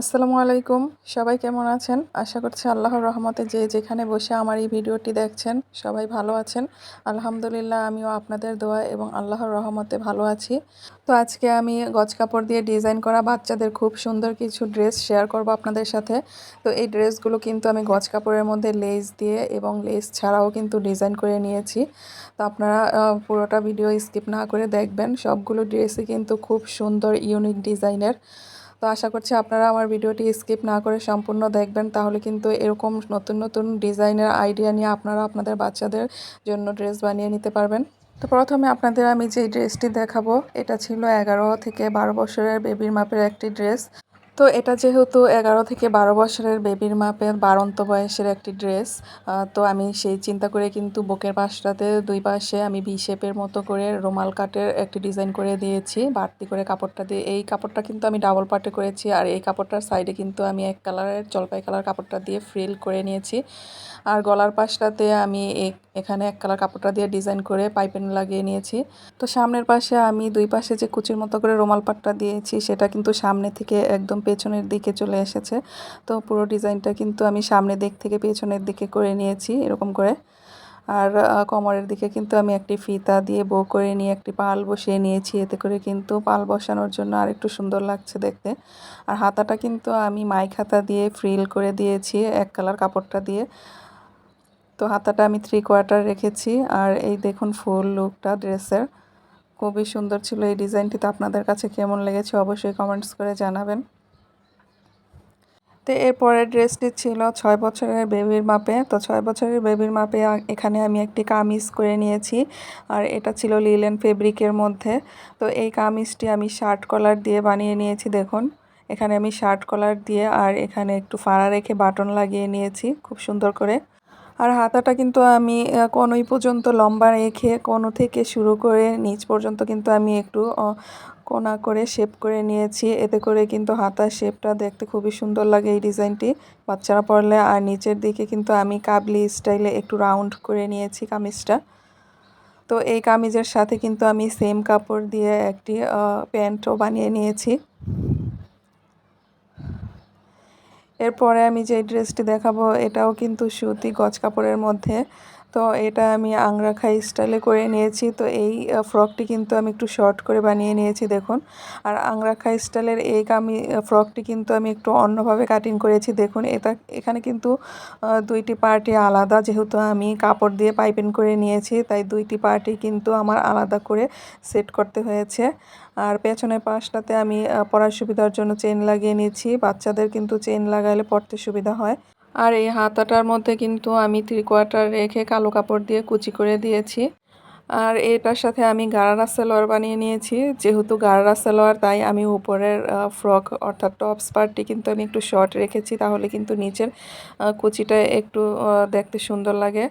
আসসালামু আলাইকুম। সবাই কেমন আছেন? আশা করছি আল্লাহর রহমতে যে যেখানে বসে আমার এই ভিডিওটি দেখছেন, সবাই ভালো আছেন। আলহামদুলিল্লাহ, আমিও আপনাদের দোয়া এবং আল্লাহর রহমতে ভালো আছি। তো আজকে আমি গজ কাপড় দিয়ে ডিজাইন করা বাচ্চাদের খুব সুন্দর কিছু ড্রেস শেয়ার করব আপনাদের সাথে। তো এই ড্রেসগুলো কিন্তু আমি গজ কাপড়ের মধ্যে লেস দিয়ে এবং লেস ছাড়াও কিন্তু ডিজাইন করে নিয়েছি। তো আপনারা পুরোটা ভিডিও স্কিপ না করে দেখবেন। সবগুলো ড্রেসই কিন্তু খুব সুন্দর, ইউনিক ডিজাইনের। তো আশা করছি আপনারা আমার ভিডিওটি স্কিপ না করে সম্পূর্ণ দেখবেন। তাহলে কিন্তু এরকম নতুন নতুন ডিজাইনের আইডিয়া নিয়ে আপনারা আপনাদের বাচ্চাদের জন্য ড্রেস বানিয়ে নিতে পারবেন। তো প্রথমে আপনাদের আমি যে ড্রেসটি দেখাবো, এটা ছিল এগারো থেকে বারো বছরের বেবির মাপের একটি ড্রেস। তো এটা যেহেতু এগারো থেকে বারো বছরের বেবির মাপের বারন্ত বয়সের একটি ড্রেস তো আমি সেই চিন্তা করে কিন্তু বুকের পাশটাতে দুই পাশে আমি ভি শেপের মতো করে রুমাল কাটের একটি ডিজাইন করে দিয়েছি। বাড়তি করে কাপড়টা দিয়ে, এই কাপড়টা কিন্তু আমি ডাবল পার্টে করেছি আর এই কাপড়টার সাইডে কিন্তু আমি এক কালারের জলপাই কালার কাপড়টা দিয়ে ফ্রিল করে নিয়েছি। আর গলার পাশটাতে আমি এখানে এক কালার কাপড়টা দিয়ে ডিজাইন করে পাইপেন লাগিয়ে নিয়েছি। তো সামনের পাশে আমি দুই পাশে যে কুচির মতো করে রুমাল পাটটা দিয়েছি, সেটা কিন্তু সামনে থেকে একদম পেছনের দিকে চলে এসেছে। তো পুরো ডিজাইনটা কিন্তু আমি সামনের দিক থেকে পেছনের দিকে করে নিয়েছি এরকম করে। আর কোমরের দিকে কিন্তু আমি একটি ফিতা দিয়ে বো করে নিয়ে একটি পাল বসিয়ে নিয়েছি। এতে করে কিন্তু পাল বসানোর জন্য আর একটু সুন্দর লাগছে দেখতে। আর হাতাটা কিন্তু আমি মাইক হাতা দিয়ে ফ্রিল করে দিয়েছি এক কালার কাপড়টা দিয়ে। তো হাতাটা আমি থ্রি কোয়ার্টার রেখেছি। আর এই দেখুন ফুল লুকটা ড্রেসের খুবই সুন্দর ছিল এই ডিজাইনটি। তো আপনাদের কাছে কেমন লেগেছে অবশ্যই কমেন্টস করে জানাবেন। তো এরপরের ড্রেসটি ছিল ছয় বছরের বেবির মাপে। তো ছয় বছরের বেবির মাপে এখানে আমি একটি কামিজ করে নিয়েছি। আর এটা ছিল লিলেন ফেব্রিকের মধ্যে। তো এই কামিজটি আমি শার্ট কলার দিয়ে বানিয়ে নিয়েছি, দেখুন। এখানে আমি শার্ট কলার দিয়ে আর এখানে একটু ফাড়া রেখে বাটন লাগিয়ে নিয়েছি, খুব সুন্দর করে। আর হাতাটা কিন্তু আমি কোনোই পর্যন্ত লম্বা রেখে কোনো থেকে শুরু করে নিচ পর্যন্ত কিন্তু আমি একটু কোনা করে শেপ করে নিয়েছি। এতে করে কিন্তু হাতার শেপটা দেখতে খুবই সুন্দর লাগে এই ডিজাইনটি। বাচ্চারা পরলে আর নিচের দিকে কিন্তু আমি কাবলি স্টাইলে একটু রাউন্ড করে নিয়েছি কামিজটা। তো এই কামিজের সাথে কিন্তু আমি সেম কাপড় দিয়ে একটি প্যান্টও বানিয়ে নিয়েছি। এরপরে আমি যে ড্রেসটি দেখাবো এটাও কিন্তু সুতি গজ কাপড়ের মধ্যে। তো এটা আমি আংরাখাই স্টাইলে করে নিয়েছি। তো এই ফ্রকটি কিন্তু আমি একটু শর্ট করে বানিয়ে নিয়েছি, দেখুন। আর আংরাখাই স্টাইলের এই আমি ফ্রকটি কিন্তু আমি একটু অন্যভাবে কাটিং করেছি, দেখুন। এটা এখানে কিন্তু দুইটি পার্টি আলাদা। যেহেতু আমি কাপড় দিয়ে পাইপিং করে নিয়েছি, তাই দুইটি পার্টি কিন্তু আমার আলাদা করে সেট করতে হয়েছে। আর পেছনের পাশটাতে আমি পড়ার সুবিধার জন্য চেন লাগিয়ে নিয়েছি বাচ্চাদের কিন্তু চেন লাগাইলে পড়তে সুবিধা হয়। আর এই হাতাটার মধ্যে কিন্তু আমি থ্রি কোয়ার্টার রেখে কালো কাপড় দিয়ে কুচি করে দিয়েছি। আর এটার সাথে আমি গারারা সালোয়ার বানিয়ে নিয়েছি। যেহেতু গারারা সালোয়ার, তাই আমি উপরের ফ্রক অর্থাৎ টপস পার্টটি কিন্তু আমি একটু শর্ট রেখেছি, তাহলে কিন্তু নিচের কুচিটা একটু দেখতে সুন্দর লাগে।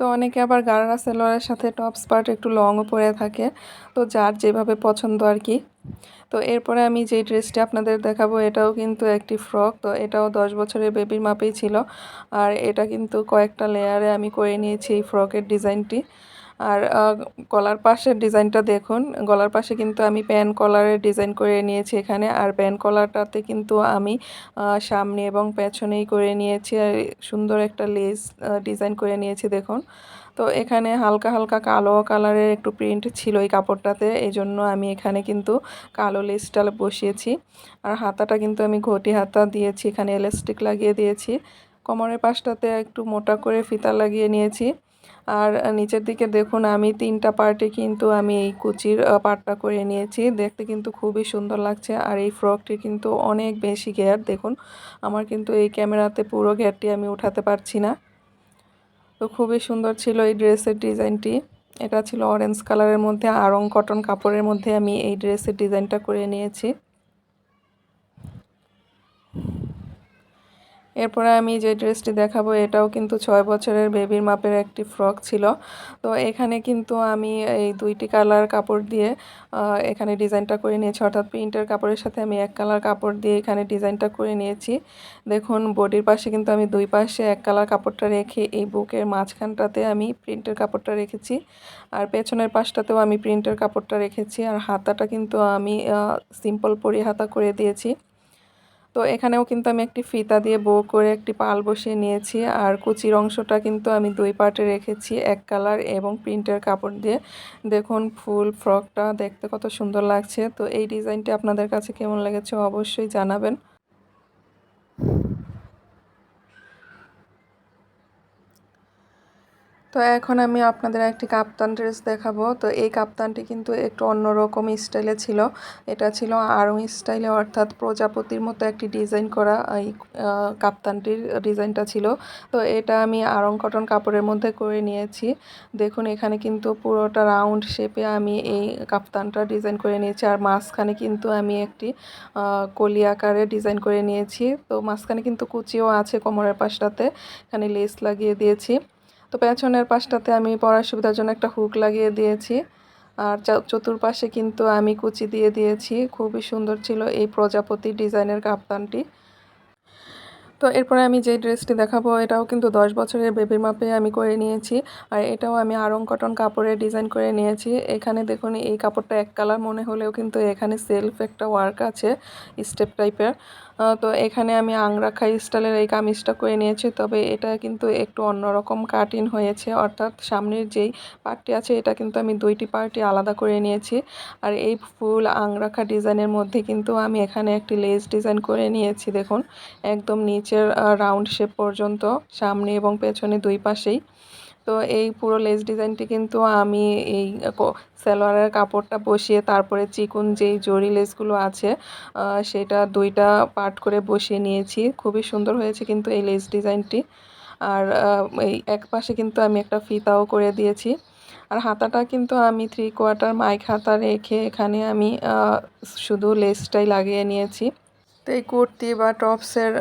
তো অনেকে আবার গারারা সালোয়ারের সাথে টপস পার্ট একটু লংও পরে থাকে। তো যার যেভাবে পছন্দ আর কি। তো এরপরে আমি যে ড্রেসটি আপনাদের দেখাবো, এটাও কিন্তু একটি ফ্রক। তো এটাও দশ বছরের বেবির মাপেই ছিল। আর এটা কিন্তু কয়েকটা লেয়ারে আমি করে নিয়েছি এই ফ্রকের ডিজাইনটি। আর গলার পাশের ডিজাইনটা দেখুন। গলার পাশে কিন্তু আমি প্যান কলারের ডিজাইন করে নিয়েছি এখানে। আর প্যান কলারটাতে কিন্তু আমি সামনে এবং পেছনেই করে নিয়েছি। আর সুন্দর একটা লেস ডিজাইন করে নিয়েছি দেখুন। তো এখানে হালকা হালকা কালো কালারের একটু প্রিন্ট ছিল এই কাপড়টাতে এই জন্য আমি এখানে কিন্তু কালো লেসটা বসিয়েছি। আর হাতাটা কিন্তু আমি ঘটি হাতা দিয়েছি, এখানে এলাস্টিক লাগিয়ে দিয়েছি। কোমরের পাশটাতে একটু মোটা করে ফিতা লাগিয়ে নিয়েছি। আর নিচের দিকে দেখুন, আমি তিনটা পার্টে কিন্তু আমি এই কুচির পার্টটা করে নিয়েছি। দেখতে কিন্তু খুবই সুন্দর লাগছে। আর এই ফ্রকটি কিন্তু অনেক বেশি ঘের, দেখুন। আমার কিন্তু এই ক্যামেরাতে পুরো ঘেরটি আমি উঠাতে পারছি না। তো খুবই সুন্দর ছিল এই ড্রেসের ডিজাইনটি। এটা ছিল অরেঞ্জ কালারের মধ্যে আরং কটন কাপড়ের মধ্যে আমি এই ড্রেসের ডিজাইনটা করে নিয়েছি। এরপরে আমি যে ড্রেসটি দেখাবো, এটাও কিন্তু ছয় বছরের বেবির মাপের একটি ফ্রক ছিল। তো এখানে কিন্তু আমি এই দুইটি কালার কাপড় দিয়ে এখানে ডিজাইনটা করে নিয়েছি। অর্থাৎ প্রিন্টের কাপড়ের সাথে আমি এক কালার কাপড় দিয়ে এখানে ডিজাইনটা করে নিয়েছি। দেখুন বডির পাশে কিন্তু আমি দুই পাশে এক কালার কাপড়টা রেখে এই বুকের মাঝখানটাতে আমি প্রিন্টের কাপড়টা রেখেছি। আর পেছনের পাশটাতেও আমি প্রিন্টের কাপড়টা রেখেছি। আর হাতাটা কিন্তু আমি সিম্পল পরি হাতা করে দিয়েছি। তো এখানেও কিন্তু আমি একটি ফিতা দিয়ে বো করে একটি পাল বসিয়ে নিয়েছি। আর কুচির অংশটা কিন্তু আমি দুই পার্টে রেখেছি, এক কালার এবং প্রিন্টের কাপড় দিয়ে। দেখুন, ফুল ফ্রকটা দেখতে কত সুন্দর লাগছে। তো এই ডিজাইনটি আপনাদের কাছে কেমন লেগেছে অবশ্যই জানাবেন। তো এখন আমি আপনাদের একটি কাপ্তান ড্রেস দেখাবো। তো এই কাপ্তানটি কিন্তু একটু অন্যরকম স্টাইলে ছিল। এটা ছিল আরং স্টাইলে, অর্থাৎ প্রজাপতির মতো একটি ডিজাইন করা এই কাপ্তানটির ডিজাইনটা ছিল। তো এটা আমি আরং কটন কাপড়ের মধ্যে করে নিয়েছি। দেখুন, এখানে কিন্তু পুরোটা রাউন্ড শেপে আমি এই কাপ্তানটা ডিজাইন করে নিয়েছি। আর মাঝখানে কিন্তু আমি একটি কলি আকারে ডিজাইন করে নিয়েছি। তো মাঝখানে কিন্তু কুচিও আছে কোমরের পাশটাতে। এখানে লেস লাগিয়ে দিয়েছি। তো পেছনের পাশটাতে আমি পড়ার সুবিধার জন্য একটা হুক লাগিয়ে দিয়েছি। আর চতুর্পাশে কিন্তু আমি কুচি দিয়ে দিয়েছি। খুবই সুন্দর ছিল এই প্রজাপতি ডিজাইনের কাপ্তানটি। তো এরপরে আমি যে ড্রেসটি দেখাবো, এটাও কিন্তু দশ বছরের বেবির মাপে আমি করে নিয়েছি। আর এটাও আমি আরং কটন কাপড়ে ডিজাইন করে নিয়েছি। এখানে দেখুন, এই কাপড়টা এক কালার মনে হলেও কিন্তু এখানে সেলফ একটা ওয়ার্ক আছে স্টেপ টাইপের তো এখানে আমি আংরাখাই স্টাইলের এই কামিজটা করে নিয়েছি। তবে এটা কিন্তু একটু অন্যরকম কাটিং হয়েছে। অর্থাৎ সামনের যেই পার্টটি আছে, এটা কিন্তু আমি দুইটি পার্টি আলাদা করে নিয়েছি। আর এই ফুল আংরাখা ডিজাইনের মধ্যে কিন্তু আমি এখানে একটি লেস ডিজাইন করে নিয়েছি। দেখুন, একদম নিচের রাউন্ড শেপ পর্যন্ত, সামনে এবং পেছনে দুই পাশেই। তো এই পুরো লেস ডিজাইনটি কিন্তু আমি এই সালোয়ারের কাপড়টা বসিয়ে তারপরে চিকুন যেই জরি লেসগুলো আছে সেটা দুইটা পার্ট করে বসিয়ে নিয়েছি। খুবই সুন্দর হয়েছে কিন্তু এই লেস ডিজাইনটি আর এই এক পাশে কিন্তু আমি একটা ফিতাও করে দিয়েছি। আর হাতাটা কিন্তু আমি থ্রি কোয়ার্টার মাইক হাতা রেখে এখানে আমি শুধু লেসটাই লাগিয়ে নিয়েছি। তো এই কুর্তি বা টপসের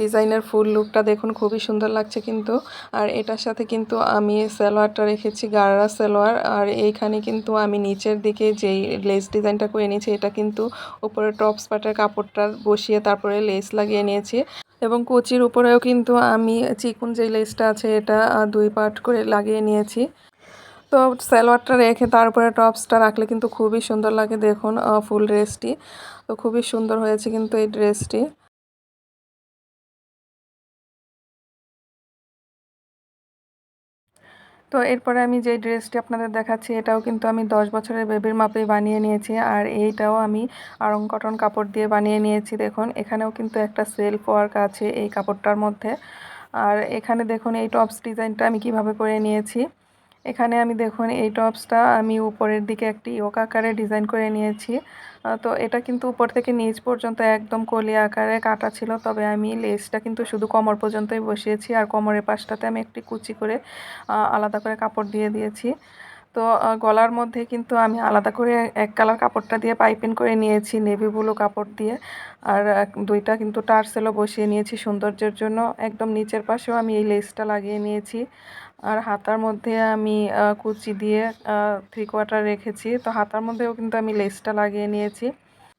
ডিজাইনের ফুল লুকটা দেখুন খুবই সুন্দর লাগছে কিন্তু। আর এটার সাথে কিন্তু আমি সালোয়ারটা রেখেছি গাড়া সালোয়ার। আর এইখানে কিন্তু আমি নিচের দিকে যেই লেস ডিজাইনটা করে নিয়েছি এটা কিন্তু উপরে টপস পাটের কাপড়টা বসিয়ে তারপরে লেস লাগিয়ে নিয়েছি। এবং কুচির উপরেও কিন্তু আমি চিকুন যে লেসটা আছে, এটা দুই পার্ট করে লাগিয়ে নিয়েছি। তো সালোয়ারটা রেখে তারপরে টপসটা রাখলে কিন্তু খুবই সুন্দর লাগে, দেখুন ফুল ড্রেসটি। তো খুবই সুন্দর হয়েছে কিন্তু এই ড্রেসটি। তো এরপরে আমি যে ড্রেসটি আপনাদের দেখাচ্ছি, এটাও কিন্তু আমি দশ বছরের বেবির মাপে বানিয়ে নিয়েছি, আর এইটাও আমি আরং কটন কাপড় দিয়ে বানিয়ে নিয়েছি, দেখুন, এখানেও কিন্তু একটা সেলফ ওয়ার্ক আছে এই কাপড়টার মধ্যে। আর এখানে দেখুন, এই টপস ডিজাইনটা আমি কীভাবে করে নিয়েছি। এখানে আমি দেখুন, এই টপসটা আমি উপরের দিকে একটি ইয়োক আকারে ডিজাইন করে নিয়েছি। তো এটা কিন্তু উপর থেকে নিচ পর্যন্ত একদম কলি আকারে কাটা ছিল, তবে আমি লেসটা কিন্তু শুধু কোমর পর্যন্তই বসিয়েছি আর কোমরের পাশটাতে আমি একটি কুচি করে আলাদা করে কাপড় দিয়ে দিয়েছি। তো গলার মধ্যে কিন্তু আমি আলাদা করে এক কালার কাপড়টা দিয়ে পাইপিং করে নিয়েছি, নেভি ব্লু কাপড় দিয়ে। আর দুইটা কিন্তু টার্সেলও বসিয়ে নিয়েছি সৌন্দর্যের জন্য। একদম নিচের পাশেও আমি এই লেসটা লাগিয়ে নিয়েছি। আর হাতার মধ্যে আমি কুচি দিয়ে থ্রি কোয়ার্টার রেখেছি। তো হাতার মধ্যেও কিন্তু আমি লেসটা লাগিয়ে নিয়েছি।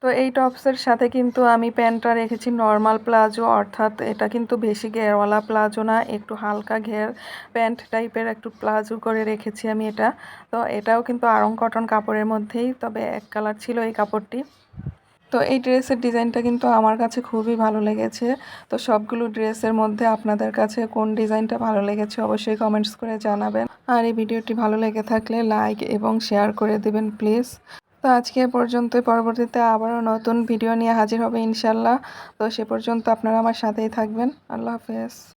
তো এই টপসের সাথে কিন্তু আমি প্যান্টটা রেখেছি নর্মাল প্লাজো, অর্থাৎ এটা কিন্তু বেশি ঘেরওয়ালা প্লাজো না, একটু হালকা ঘের প্যান্ট টাইপের একটু প্লাজো করে রেখেছি আমি এটা। তো এটাও কিন্তু আরং কটন কাপড়ের মধ্যেই, তবে এক কালার ছিল এই কাপড়টি। তো এই ড্রেসের ডিজাইনটা কিন্তু আমার কাছে খুবই ভালো লেগেছে। তো সবগুলো ড্রেসের মধ্যে আপনাদের কাছে কোন ডিজাইনটা ভালো লেগেছে অবশ্যই কমেন্টস করে জানাবেন। আর এই ভিডিওটি ভালো লেগে থাকলে লাইক এবং শেয়ার করে দেবেন প্লিজ তো আজকে পর্যন্ত পরবর্তীতে আবারও নতুন ভিডিও নিয়ে হাজির হবে ইনশাল্লাহ। তো সে পর্যন্ত আপনারা আমার সাথেই থাকবেন। আল্লাহ হাফেজ।